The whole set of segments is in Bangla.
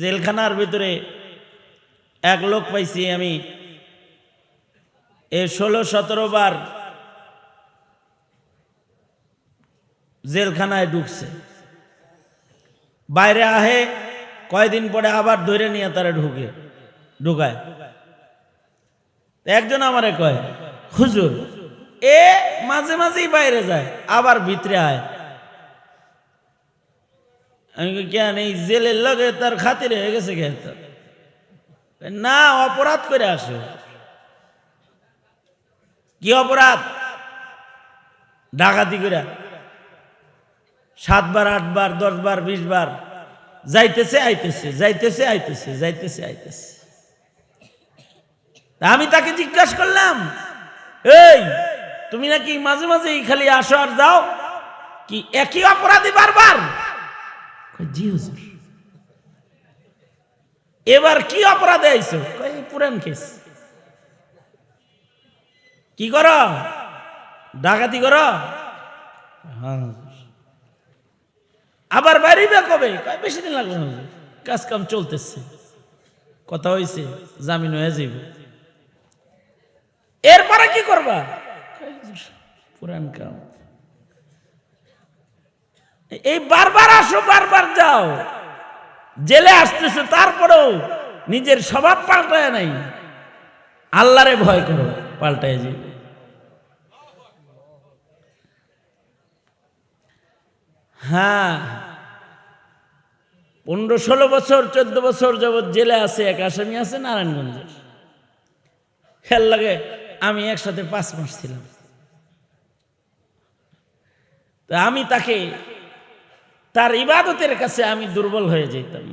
জেলখানার ভিতরে এক লোক পাইছি আমি। এ ষোলো, সতেরো বার জেলখানায় ঢুকছে। বাইরে আহে, কয়দিন পরে আবার ধরে নিয়ে তারা ঢুকে, ঢুকায়। একজন আমারে কয়, হুজুর, এ মাঝে মাঝেই বাইরে যায়, আবার ভিতরে আয়। আমি কেন এই জেলের লগে তার খাতির হয়ে গেছে কে? না, অপরাধ করে আসে। কি অপরাধ? ডাকাতি করে। সাতবার, আটবার, দশবার বিশ বার যাইতেছে, আইতেছে যাইতেছে আইতেছে যাইতেছে, আইতেছে। আমি তাকে জিজ্ঞাসা করলাম, এই, তুমি নাকি মাঝে মাঝে খালি আসো আর যাও? কি একই অপরাধী বারবার? জি হুজুর এবার কি অপরাধে আইছো? পুরান কেস। কি করো? ডাকাতি করো? হ্যাঁ আবার বাড়িবে কবে? বেশি দিন লাগবে না কাজ কাম চলতেছে। কথা হয়েছে জামিন হয়ে যাইব। এরপরে কি করবা? পুরান কাম। এই বারবার আসো, বারবার যাও। জেলে আসতেছে, তারপরেও নিজের স্বভাব পাল্টায় নাই। আল্লাহরে ভয় করো, পাল্টায় যে হ্যাঁ পনেরো ষোলো বছর, চোদ্দ বছর যাবৎ জেলে আছে, এক আসামি আছে নারায়ণগঞ্জের খেয়াল লাগে আমি একসাথে পাঁচ মাস ছিলাম। তা আমি তাকে তার ইবাদতের কাছে আমি দুর্বল হয়ে যেতাম।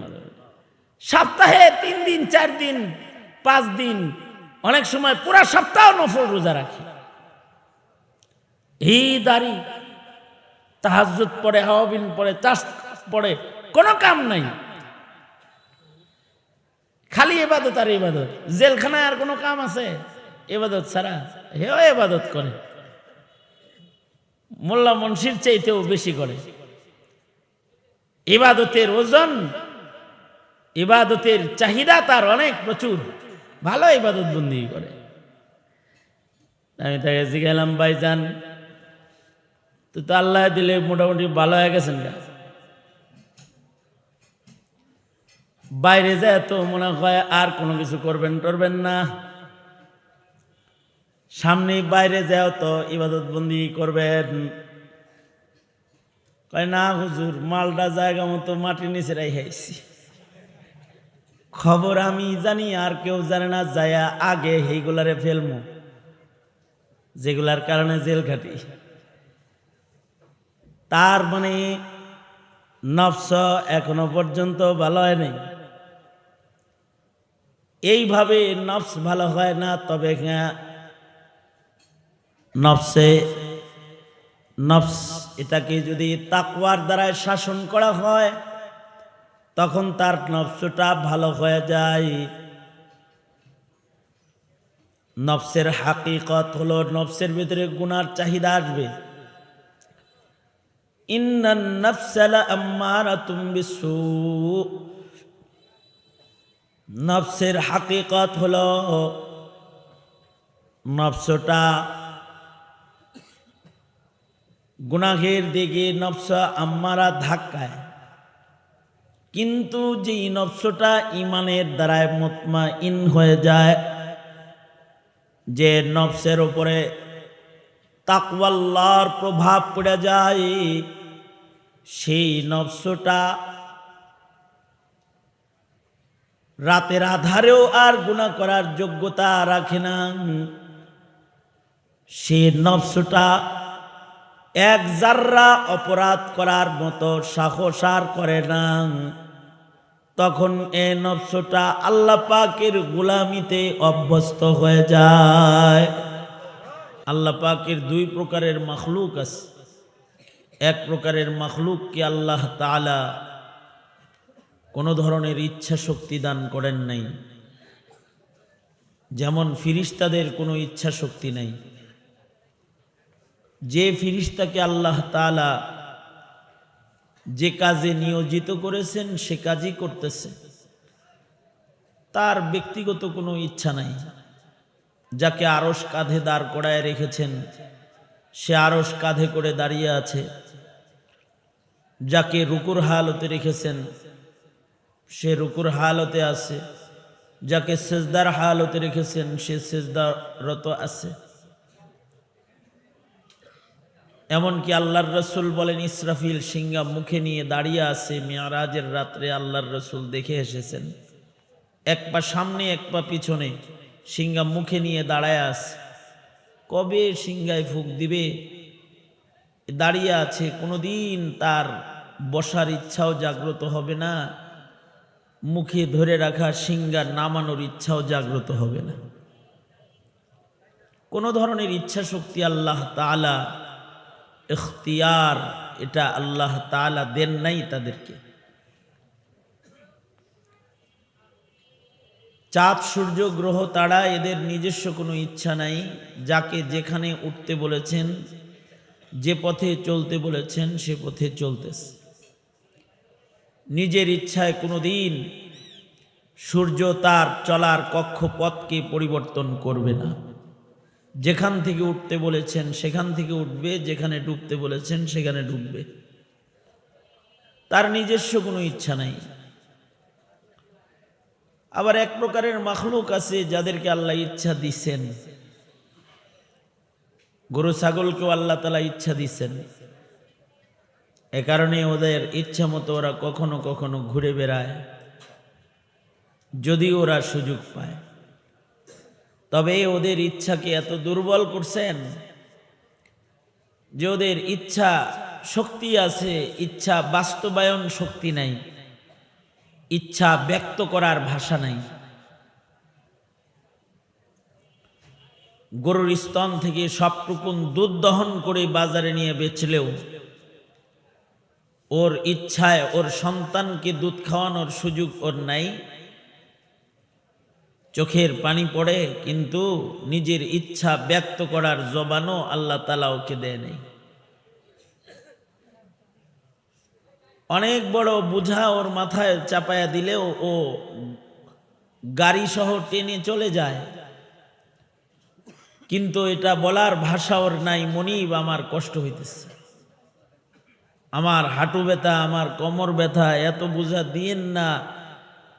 সপ্তাহে তিন দিন, চার দিন, পাঁচ দিন, অনেক সময় পুরা সপ্তাহ নফল রোজা রাখি। এই দাড়ি তাহাজুদ পড়ে হাওয়াবিন পরে চাষ পড়ে, কোনো কাম নাই। খালি এবাদত আর এবাদত জেলখানায় আর কোনো কাম আছে? এবাদত ছাড়া? হেও এবাদত করে। মোল্লা মনসির চাইতেও বেশি করে। ইবাদতের ওজন, ইবাদতের চাহিদা তার অনেক প্রচুর। ভালো ইবাদত বন্দি করে। আমি তাকে জিজ্ঞালাম ভাইজান, তো তো আল্লাহ দিলে মোটামুটি ভালো হয়ে গেছেন গা বাইরে যায় তো মনে হয় আর কোনো কিছু করবেন টরবেন না। সামনে বাইরে যাও তো ইবাদত বন্দি করবেন। কয়, না হুজুর মালটা জায়গা মতো মাটির নিচে রাইহাইছি খবর আমি জানি, আর কেউ জানে না, যায়া আগে সেইগুলারে ফেলমু, যেগুলার কারণে জেল খাটি। তার মানে নফস এখনও পর্যন্ত ভালো হয় নাই। এইভাবে নফস ভালো হয় না, তবে হ্যাঁ নফসে নফস, এটাকে যদি তাকওয়ার দ্বারায় শাসন করা হয়, তখন তার নফসটা ভালো হয়ে যায়। নফসের হাকিকত হলো, নফসের ভিতরে গুনার চাহিদা আসবে। নফসের হাকিকত হলো, নফসটা গুনাহের দিকে নফস আম্মারা ধাক্কায়। কিন্তু যেই নফসটা ইমানের দ্বারায় মতমা ইন হয়ে যায়, যে নফসের উপরে তাকওয়াল্লার প্রভাব পড়ে যায়, সেই নফসটা রাতের আধারেও আর গুণা করার যোগ্যতা রাখে না। সে নফসটা এক জাররা অপরাধ করার মতো সাহস আর করে না। তখন এ নফসটা আল্লাহ পাকের গুলামিতে অভ্যস্ত হয়ে যায়। আল্লাহ পাকের দুই প্রকারের মখলুক আছে। এক প্রকারের মখলুককে আল্লাহ তালা কোনো ধরনের ইচ্ছা শক্তি দান করেন নাই। যেমন ফিরিস্তাদের কোনো ইচ্ছা শক্তি নাই। যে ফিরিস্তাকে আল্লাহ তাআলা যে কাজে নিয়োজিত করেছেন, সে কাজই করতেছে। তার ব্যক্তিগত কোনো ইচ্ছা নাই। যাকে আরস কাঁধে দাঁড় করায় রেখেছেন, সে আরস কাঁধে করে দাঁড়িয়ে আছে। যাকে রুকুর হালতে রেখেছেন, সে রুকুর হালতে আছে। যাকে সেজদার হালতে রেখেছেন, সে সেজদারত আছে। এমনকি আল্লাহর রসুল বলেন, ইসরাফিল সিঙ্গা মুখে নিয়ে দাঁড়িয়ে আছে, মেয়ারাজের রাত্রে আল্লাহর রসুল দেখে এসেছেন। এক পা সামনে, এক পা পিছনে সিঙ্গা মুখে নিয়ে দাঁড়ায় আছে। কবে সিঙ্গায় ফুক দিবে? দাঁড়িয়ে আছে, কোনোদিন তার বসার ইচ্ছাও জাগ্রত হবে না। মুখে ধরে রাখা সিঙ্গা নামানোর ইচ্ছাও জাগ্রত হবে না। কোনো ধরনের ইচ্ছা শক্তি আল্লাহ তালা ইখতিয়ার, এটা আল্লাহ তালা দেন নাই তাদেরকে। চাঁদ, সূর্য, গ্রহ, তারা এদের নিজস্ব কোনো ইচ্ছা নাই, যাকে যেখানে উঠতে বলেছেন, যে পথে চলতে বলেছেন, সে পথে চলতেছে। নিজের ইচ্ছায় কোনো দিন সূর্য তার চলার কক্ষপথকে পরিবর্তন করবে না। যেখান থেকে উঠতে বলেছেন, সেখান থেকে উঠবে, যেখানে ডুবতে বলেছেন, সেখানে ডুববে। তার নিজস্ব কোনো ইচ্ছা নাই। আবার এক প্রকারের মাখলুক আছে যাদেরকে আল্লাহ ইচ্ছা দিছেন। গরু, ছাগলকেও আল্লাহ তালা ইচ্ছা দিছেন। এ কারণে ওদের ইচ্ছা মতো ওরা কখনো কখনো ঘুরে বেড়ায়, যদি ওরা সুযোগ পায়। তবে ওদের ইচ্ছাকে এত দুর্বল করছেন যে ওদের ইচ্ছা শক্তি আছে, ইচ্ছা বাস্তবায়ন শক্তি নাই, ইচ্ছা ব্যক্ত করার ভাষা নাই। গরুর স্তন থেকে সবটুকুন দুধ দহন করে বাজারে নিয়ে বেচলেও ওর ইচ্ছায় ওর সন্তানকে দুধ খাওয়ানোর সুযোগ ওর নাই। চোখের পানি পড়ে, কিন্তু নিজের ইচ্ছা ব্যক্ত করার জবানও আল্লাহ তালা ওকে দেয় নেই। অনেক বড় বোঝা ওর মাথায় চাপায়া দিলেও ও গাড়ি সহ টেনে চলে যায়। কিন্তু এটা বলার ভাষা ওর নাই, মনিব আমার কষ্ট হইতেছে। আমার হাঁটু ব্যথা, আমার কোমর ব্যথা, এত বোঝা দিয়েন না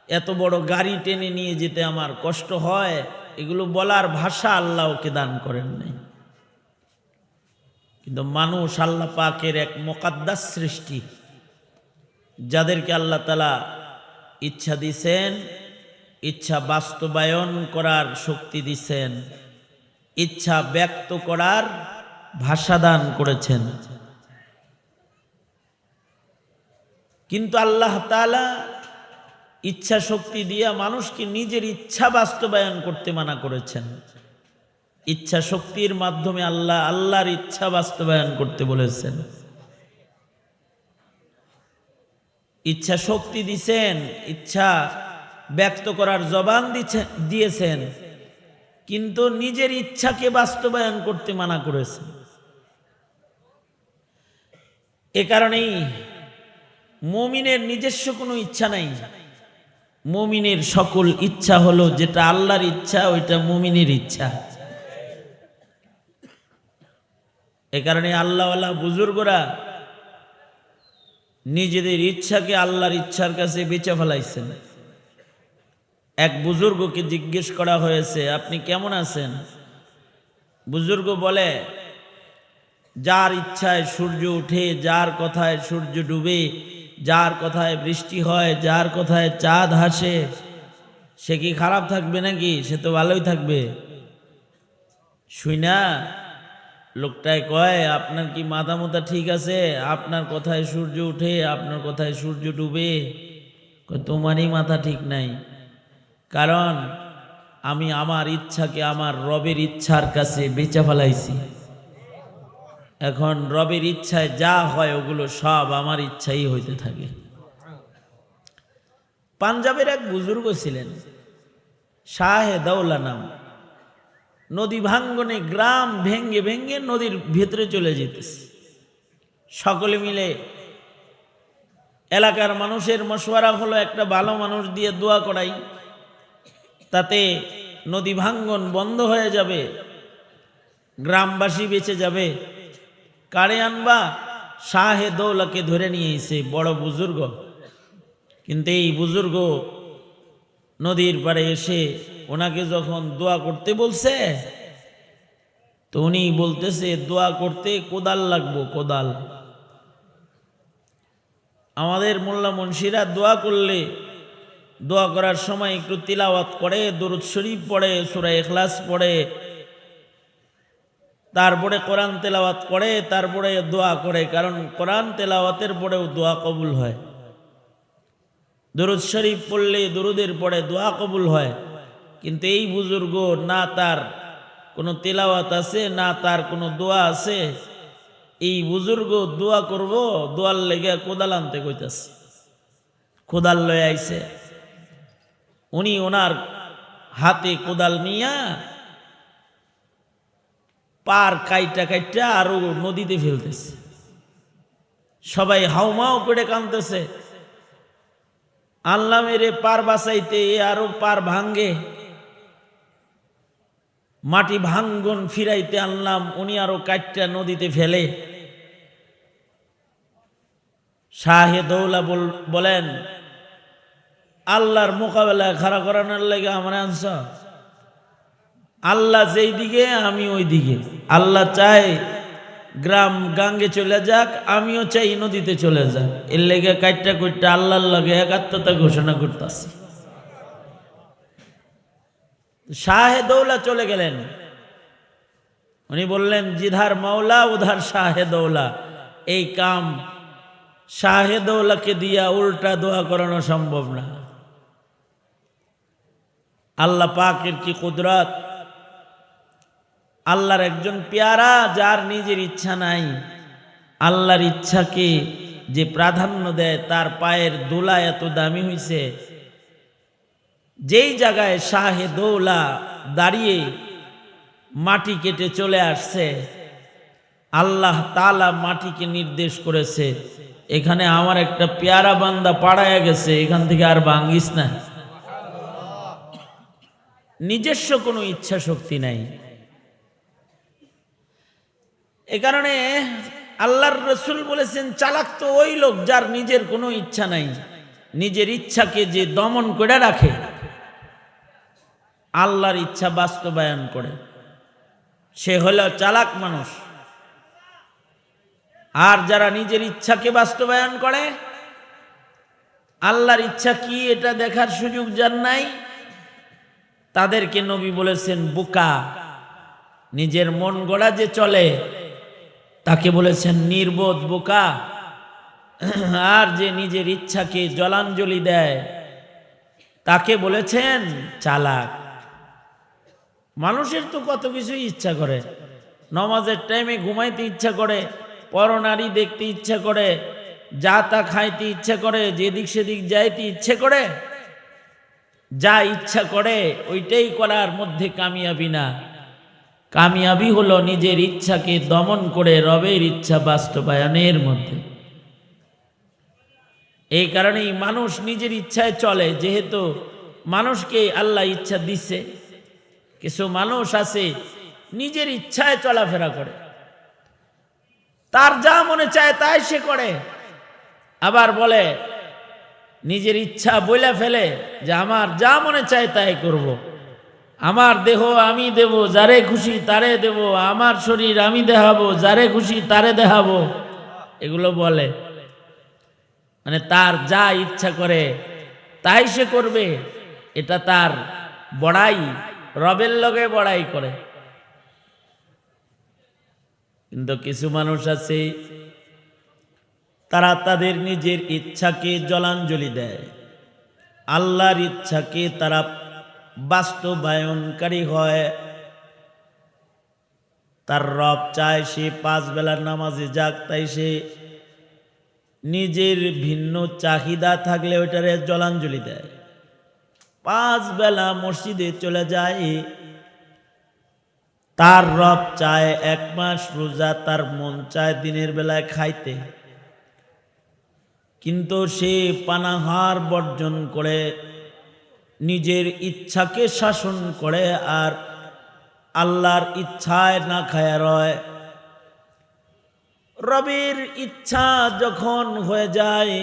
এত বড় গাড়ি টেনে নিয়ে যেতে আমার কষ্ট হয়, এগুলো বলার ভাষা আল্লাহ ওকে দান করেন নাই। কিন্তু মানুষ আল্লাহ পাকের এক মোকাদ্দাস সৃষ্টি, যাদেরকে আল্লাহ তালা ইচ্ছা দিছেন, ইচ্ছা বাস্তবায়ন করার শক্তি দিছেন, ইচ্ছা ব্যক্ত করার ভাষা দান করেছেন। কিন্তু আল্লাহ তালা ইচ্ছা শক্তি দিয়া মানুষকে নিজের ইচ্ছা বাস্তবায়ন করতে মানা করেছেন। ইচ্ছা শক্তির মাধ্যমে আল্লাহ আল্লাহর ইচ্ছা বাস্তবায়ন করতে বলেছেন। ইচ্ছা শক্তি দিছেন, ইচ্ছা ব্যক্ত করার জবান দিয়েছেন, কিন্তু নিজের ইচ্ছাকে বাস্তবায়ন করতে মানা করেছেন। এ কারণেই মমিনের নিজস্ব কোনো ইচ্ছা নাই। মমিনের সকল ইচ্ছা হলো যেটা আল্লাহর ইচ্ছা, ওইটা মমিনের ইচ্ছা। এ কারণে আল্লাহওয়ালা বুজুর্গরা নিজেদের ইচ্ছাকে আল্লাহর ইচ্ছার কাছে বেঁচে ফেলাইছেন। এক বুজুর্গকে জিজ্ঞেস করা হয়েছে, আপনি কেমন আছেন? বুজুর্গ বলে, যার ইচ্ছায় সূর্য উঠে, যার কথায় সূর্য ডুবে যার কথায় বৃষ্টি হয়, যার কথায় চাঁদ হাসে, সে কি খারাপ থাকবে নাকি? সে তো ভালোই থাকবে। শুই না লোকটায় কয়, আপনার কি মাথা মোতা ঠিক আছে? আপনার কথায় সূর্য উঠে, আপনার কথায় সূর্য ডুবে। তোমারই মাথা ঠিক নাই। কারণ, আমি আমার ইচ্ছাকে আমার রবের ইচ্ছার কাছে বেচে ফেলাইছি। এখন রবের ইচ্ছায় যা হয় ওগুলো সব আমার ইচ্ছাই হইতে থাকে। পাঞ্জাবের এক বুজুর্গ ছিলেন, শাহে দৌলা নাম নদী ভাঙ্গনে গ্রাম ভেঙ্গে ভেঙ্গে নদীর ভেতরে চলে যেতেছে। সকলে মিলে এলাকার মানুষের মশওয়ারা হলো একটা ভালো মানুষ দিয়ে দোয়া করাই, তাতে নদী ভাঙ্গন বন্ধ হয়ে যাবে, গ্রামবাসী বেঁচে যাবে। কারে আনবা? শাহে দৌলাকে ধরে নিয়ে এসে বড় বুজুর্গ। কিন্তু এই বুজুর্গ নদীর পাড়ে এসে ওনাকে যখন দোয়া করতে বলছে, তো উনি বলতেছে, দোয়া করতে কোদাল লাগবো, কোদাল। আমাদের মোল্লা মুন্সিরা দোয়া করলে, দোয়া করার সময় একটু তিলাওয়াত করে, দরুদ শরীফ পড়ে, সুরা এখলাস পড়ে তারপরে কোরআন তেলাওয়াত করে, তারপরে দোয়া করে, কারণ কোরআন তেলাওয়াতের পরেও দোয়া কবুল হয়। দরুদ শরীফ পড়লে দরুদের পরে দোয়া কবুল হয়। কিন্তু এই বুজুর্গ না তার কোনো তেলাওয়াত আছে, না তার কোনো দোয়া আছে, এই বুজুর্গ দোয়া করব, দোয়ার লেগে কোদাল আনতে কইতাছে। কোদাল লয়ে আইছে। উনি ওনার হাতে কোদাল নিয়া পার কাইটা কাইটা আরও নদীতে ফেলতেছে। সবাই হাউমাও করে কানতেছে আল্লাহ মেরে পার বাসাইতে এ আরও পার ভাঙ্গে। মাটি ভাঙ্গন ফিরাইতে আনলাম, উনি আরও কাইটটা নদীতে ফেলে। শাহে দৌলা বল- বলেন, আল্লাহর মোকাবেলায় খাড়া করানোর লেগে আমার আনস আল্লাহ যেই দিকে, আমি ওই দিকে। আল্লাহ চায় গ্রাম গাঙ্গে চলে যাক, আমিও চাই নদীতে চলে যাক। এর লেগে কাইটটা কুইটটা আল্লাহর লগে একাত্মতা ঘোষণা করতেছি। শাহে দৌলা চলে গেলেন। উনি বললেন, জিধার মাওলা, উধার শাহে দৌলা। এই কাম শাহে দৌলাকে দিয়া উল্টা দোয়া করানো সম্ভব না। আল্লাহ পাকের কি কুদরত? আল্লাহর একজন পেয়ারা যার নিজের ইচ্ছা নাই। আল্লাহর ইচ্ছাকে যে প্রাধান্য দেয়, তার পায়ের দোলা এত দামি হইছে। যেই জায়গায় শাহে দৌলা দাঁড়িয়ে মাটি কেটে চলে আসছে, আল্লাহ তালা মাটিকে নির্দেশ করেছে, এখানে আমার একটা পেয়ারা বান্দা পাড়ায় গেছে, এখান থেকে আর ভাঙ্গিস না। নিজস্ব কোনো ইচ্ছা শক্তি নাই। এ কারণে আল্লাহর রসুল বলেছেন, চালাক তো ওই লোক যার নিজের কোনো ইচ্ছা নাই। নিজের ইচ্ছাকে যে দমন করে রাখে, আল্লাহর ইচ্ছা বাস্তবায়ন করে। সে হলো চালাক মানুষ। আর যারা নিজের ইচ্ছাকে বাস্তবায়ন করে, আল্লাহর ইচ্ছা কি এটা দেখার সুযোগ যার নাই? তাদেরকে নবী বলেছেন, বোকা, নিজের মন গড়া যে চলে তাকে বলেছেন, নির্বোধ বোকা, আর যে নিজের ইচ্ছাকে জলাঞ্জলি দেয়, তাকে বলেছেন চালাক। মানুষের তো কত কিছুই ইচ্ছা করে। নমাজের টাইমে ঘুমাইতে ইচ্ছা করে পরনারী দেখতে ইচ্ছা করে, যা তা খাইতে ইচ্ছা করে, যেদিক সেদিক যাইতে ইচ্ছে করে, যা ইচ্ছা করে, ওইটাই করার মধ্যে কামিয়াবি না। কামিয়াবি হলো নিজের ইচ্ছাকে দমন করে রবের ইচ্ছা বাস্তবায়নের মধ্যে। এই কারণেই মানুষ নিজের ইচ্ছায় চলে, যেহেতু মানুষকে আল্লাহ ইচ্ছা দিচ্ছে কিছু মানুষ আছে, নিজের ইচ্ছায় চলাফেরা করে। তার যা মনে চায় তাই সে করে। আবার বলে, নিজের ইচ্ছা বইলা ফেলে যে আমার যা মনে চায় তাই করব। আমার দেহ আমি দেব, যারে খুশি তারে দেব, আমার শরীর আমি দেখাবো, যারে খুশি তারে দেখাবো। এগুলো বলে। মানে তার যা ইচ্ছা করে, তাই সে করবে। এটা তার বড়াই, রবের লগে বড়াই করে। কিন্তু কিছু মানুষ আছে, তারা তাদের নিজের ইচ্ছাকে জলাঞ্জলি দেয়। আল্লাহর ইচ্ছাকে তারা বাস্তবায়নকারী হয়। তার রব চায় সে পাঁচ বেলার নামাজে যাক, তাই সে নিজের ভিন্ন চাহিদা থাকলে ওইটারে জলাঞ্জলি দেয়। পাঁচ বেলা মসজিদে চলে যায়। তার রব চায় এক মাস রোজা তার মন চায় দিনের বেলায় খাইতে। কিন্তু সে পানাহার বর্জন করে নিজের ইচ্ছাকে শাসন করে আর আল্লাহর ইচ্ছায় না খায় রয়। রবির ইচ্ছা যখন হয়ে যায়,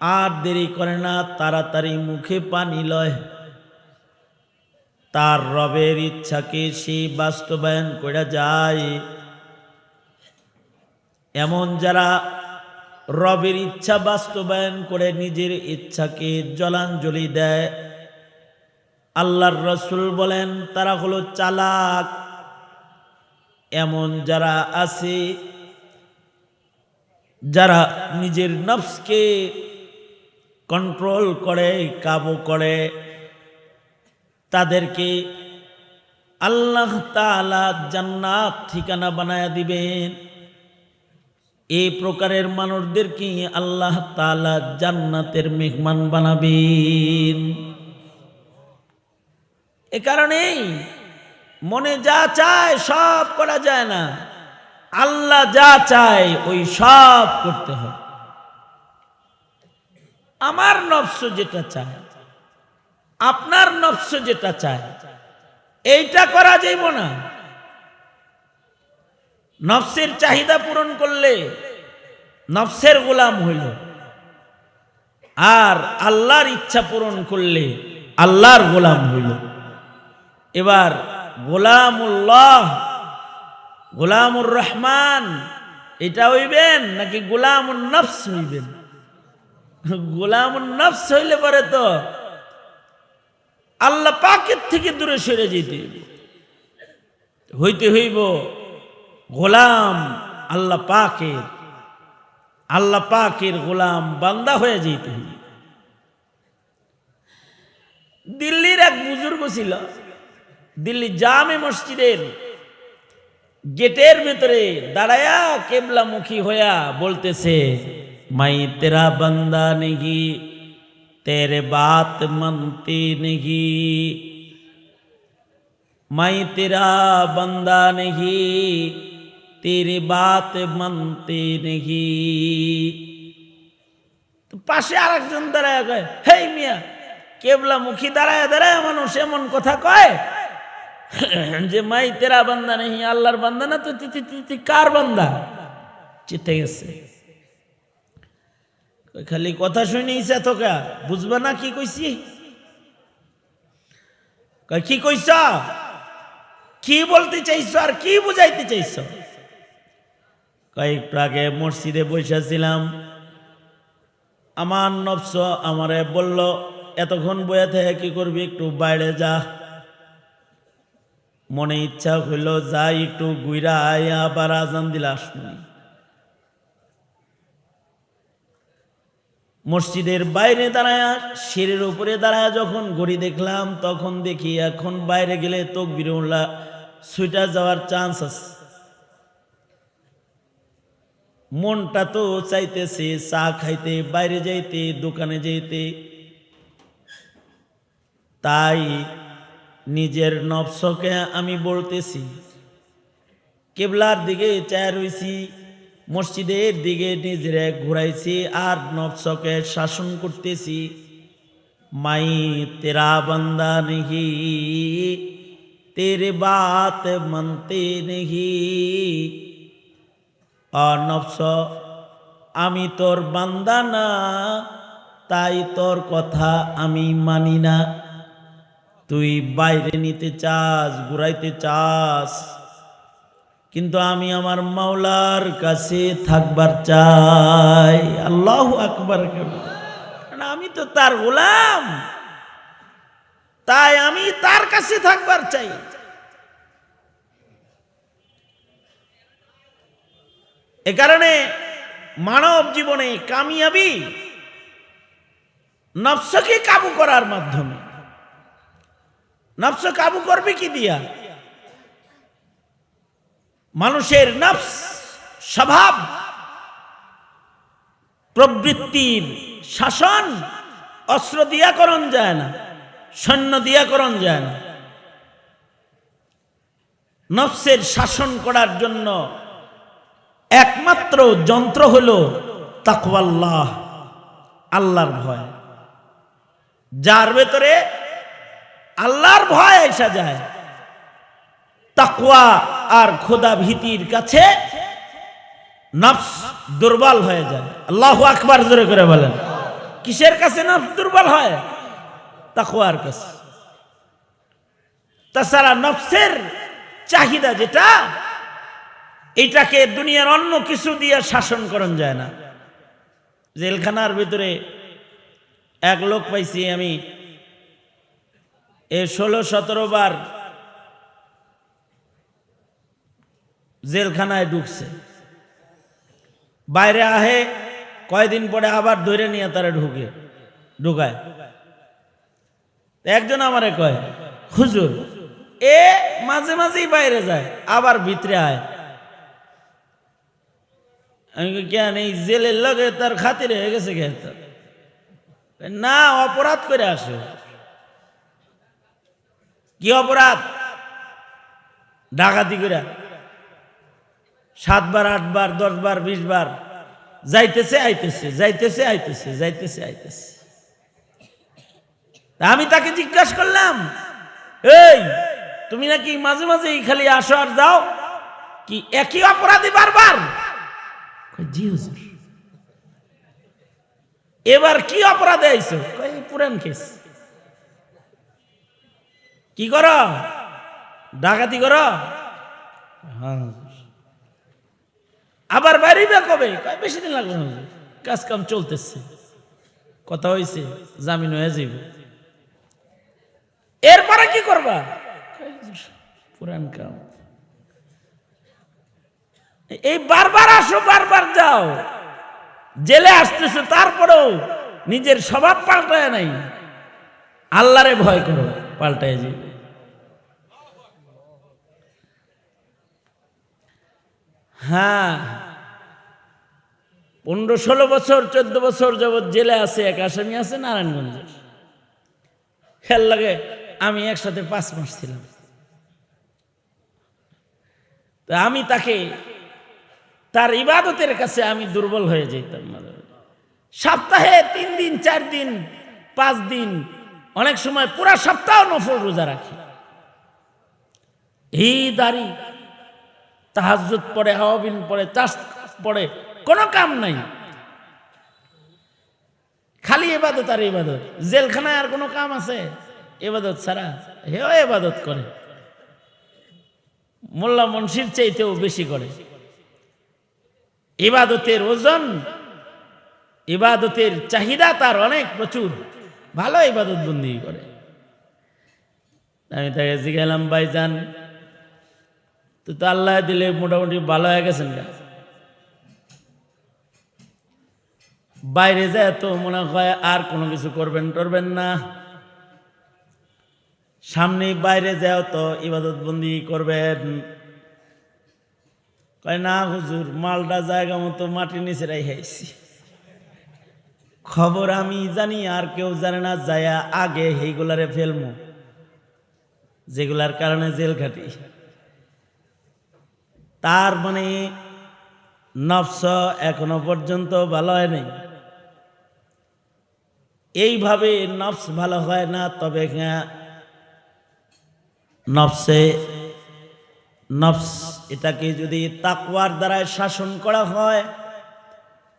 আর দেরি করে না, তাড়াতাড়ি মুখে পানি লয়। তার রবের ইচ্ছাকে সে বাস্তবায়ন করে যায়। এমন যারা রবের ইচ্ছা বাস্তবায়ন করে নিজের ইচ্ছাকে জলাঞ্জলি দেয় আল্লাহর রসুল বলেন, তারা হলো চালাক। এমন যারা আছে, যারা নিজের নফসকে কন্ট্রোল করে, কাবু করে, তাদেরকে আল্লাহ তাআলা জান্নাত ঠিকানা বানায়া দিবেন। এই প্রকারের মানুষদেরকে আল্লাহ তাআলা জান্নাতের মেহমান বানাবেন। এ কারণেই মনে যা চায় সব করা যায় না। আল্লাহ যা চায় ওই সব করতে হয়। আমার নফস যেটা চায়, আপনার নফস যেটা চায়, এইটা করা যাইব না। নফসের চাহিদা পূরণ করলে নফসের গোলাম হইল। আর আল্লাহর ইচ্ছা পূরণ করলে আল্লাহর গোলাম হইল। এবার গোলামুল্লাহ গোলামুর রহমান এটা হইবেন নাকি গোলামুর নফস হইবেন? গোলামুর নফস হইলে পরে তো আল্লাহ পাকের থেকে দূরে সরে যেতে হইতে হইব গোলাম আল্লাহ পাকের আল্লাহ পাকের গোলাম বান্দা হয়ে যেতে হইব। দিল্লির এক বুজুর্গ ছিল দিল্লি জামে মসজিদের গেটের ভেতরে দাঁড়ায়া কেবলামুখী হইয়া বলতেছে, মাই তেরা বান্দা নেগি তেরে বাত মানতে নেগি মাই তেরা বান্দা নেহি, তেরে বাত মানতে তো পাশে আরেকজন দাঁড়ায় কয়, হেই মিয়া কেবলা মুখী দাঁড়ায় দাঁড়ায় মানুষ এমন কথা কয়? যে মাই তেরা বান্দা নেই, আল্লাহর বান্দা না তো কার বান্দা? চিতে গেছে। খালি কথা শুনি ইসা তোকা, বুঝবা না কি কইছি? কই, কি কইছ? কি বলতে চাইছ আর কি বুঝাইতে চাইছ? কয়েকটু আগে মসজিদে বসেছিলাম আমার নফস আমারে বলল, এতক্ষণ বয়ে থেকে কি করবি? একটু বাইরে যা। মনে ইচ্ছা হইল যাই একটু গুইরা আয় আবার আজান দিলা শুনি মসজিদের বাইরে দাঁড়ায়, শিরের উপরে দাঁড়ায় যখন ঘড়ি দেখলাম, তখন দেখি এখন বাইরে গেলে তো বিরুল্লা সুইটা যাওয়ার চান্স আছে। মনটা তো চাইতেছে, চা খাইতে, বাইরে যাইতে, দোকানে যাইতে। তাই নিজের নফসকে আমি বলতেছি। কেবলার দিকে চায় রইছি, মসজিদের দিকে নিজেরে ঘুরাইছি আর নফসকে শাসন করতেছি। মাই তেরা বান্দা নেহি, তেরে বাত মানতে নেহি। আর নফস আমি তোর বান্দা না, তাই তোর কথা আমি মানি না। তুই বাইরে নিতে চাস, ঘুরাইতে চাস, কিন্তু আমি আমার মাওলার কাছে থাকবার চাই। আল্লাহ আকবার আমি তো তার গোলাম। তাই আমি তার কাছে থাকবার চাই। এ কারণে মানব জীবনে কামিয়াবি নফসকে কাবু করার মাধ্যমে নফস কাবু করবে কি দিয়া? মানুষের নফস স্বভাব প্রবৃত্তির শাসন, অস্ত্র দিয়াকরণ যায় না, সৈন্য দিয়াকরণ যায় না। নফসের শাসন করার জন্য একমাত্র যন্ত্র হল তাকওয়াল্লাহ, আল্লাহর ভয়। যার ভেতরে আল্লাহর ভয় এসা যায়। তাকওয়া আর খোদা ভীতির কাছে নফস দুর্বল হয়ে যায়। আল্লাহু আকবার জোরে করে বলেন। কিসের কাছে নফস দুর্বল হয়? তাকওয়ার কাছে। তাছাড়া নফসের চাহিদা যেটা, এটাকে দুনিয়ার অন্য কিছু দিয়ে শাসন করণ যায় না। জেলখানার ভিতরে এক লোক পাইছি আমি এ ষোলো সতেরো বার জেলখানায় ঢুকছে। বাইরে আহে, কয়দিন পরে আবার ধরে নিয়ে তারা ঢুকে, ঢুকায়। একজন আমারে কয়, হুজুর, এ মাঝে মাঝেই বাইরে যায়, আবার ভিতরে আয়। আমি কেন? এই জেলের লগে তার খাতির হয়ে গেছে? না, অপরাধ করে আসে। কি অপরাধ? ডাকাতি করে সাতবার, আটবার, দশবার বিশ বার যাইতেছে, আইতেছে যাইতেছে আইতেছে যাইতেছে, আইতেছে। আমি তাকে জিজ্ঞাসা করলাম, এই, তুমি নাকি মাঝে মাঝে খালি আসো আর যাও? কি একই অপরাধী বারবার? জি হুজুর। এবার কি অপরাধে আইছো? পুরান কেস। কি কর? ডাকাতি কর? হ্যাঁ। আবার বাড়িবে কবে? বেশি দিন লাগবে কাজ কাম চলতেছে। কথা হয়েছে জামিন হয়ে যাইব। এরপরে কি করবা? পুরান কাম। এই বারবার আসো, বারবার যাও। জেলে আসতেছে, তারপরেও নিজের স্বভাব পাল্টায় নাই। আল্লাহরে ভয় করো, পাল্টায় যাবে হ্যাঁ। পনেরো ষোলো বছর, চোদ্দ বছর যাবৎ জেলে আছে, এক আসামি আছে নারায়ণগঞ্জের খেয়াল লাগে, আমি একসাথে পাঁচ মাস ছিলাম। তা আমি তাকে, তার ইবাদতের কাছে আমি দুর্বল হয়ে যেতাম। সপ্তাহে তিন দিন, চার দিন, পাঁচ দিন, অনেক সময় পুরা সপ্তাহ নফল রোজা রাখি। এই দাড়ি তাহাজুদ পড়ে হাওয়াবিন পড়ে চাষ পড়ে, কোনো কাম নাই। খালি এবাদত আর এবাদত। জেলখানায় আর কোনো কাম আছে? এবাদত ছাড়া হেও এবাদত করে। মোল্লা মনসির চাইতেও বেশি করে। ইবাদতের ওজন ইবাদতের চাহিদা তার অনেক প্রচুর। ভালো ইবাদত বন্দি করে। আমি তাকে জিজ্ঞালাম ভাইজান তো তো আল্লাহ দিলে মোটামুটি ভালো হয়ে গেছেন গা। বাইরে যায় তো মনে হয় আর কোনো কিছু করবেন টরবেন না। সামনে বাইরে যাও তো ইবাদত বন্দি করবেন। কয় না হুজুর, মালটা জায়গা মতো মাটির নিচে রেখেছি খবর আমি জানি, আর কেউ জানে না, যায়া আগে সেইগুলারে ফেলমু। যেগুলার কারণে জেল খাটি। তার মানে নফস এখনও পর্যন্ত ভালো হয় নাই এইভাবে নফস ভালো হয় না, তবে হ্যাঁ নফসে নফস এটাকে যদি তাকওয়ার দ্বারায় শাসন করা হয়,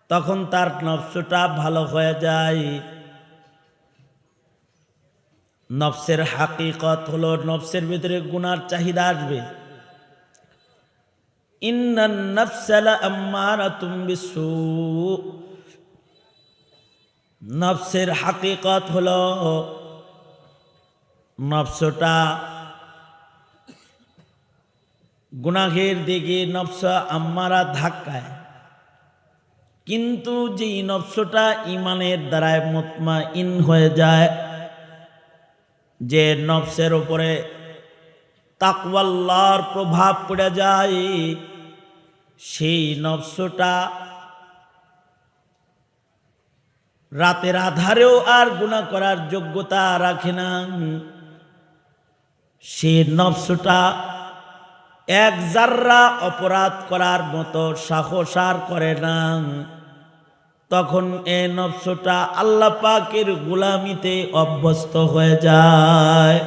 তখন তার নফসটা ভালো হয়ে যায়। নফসের হাকিকত হলো নফসের ভিতরে গুনার চাহিদা আসবে। নফসের হাকিকত হল, নফসটা গুনাহের দিকে নফস আম্মারা ধাক্কায়। কিন্তু যেই নফসটা ইমানের দ্বারায় মতমা ইন হয়ে যায়, যে নফসের উপরে তাকওয়াল্লার প্রভাব পড়ে যায় সেই নফসটা রাতের আধারেও আর গুণা করার যোগ্যতা রাখে না। সে নফসটা এক জাররা অপরাধ করার মতো সাহস আর করে না। তখন এ নফসটা আল্লাহ পাকের গুলামিতে অভ্যস্ত হয়ে যায়।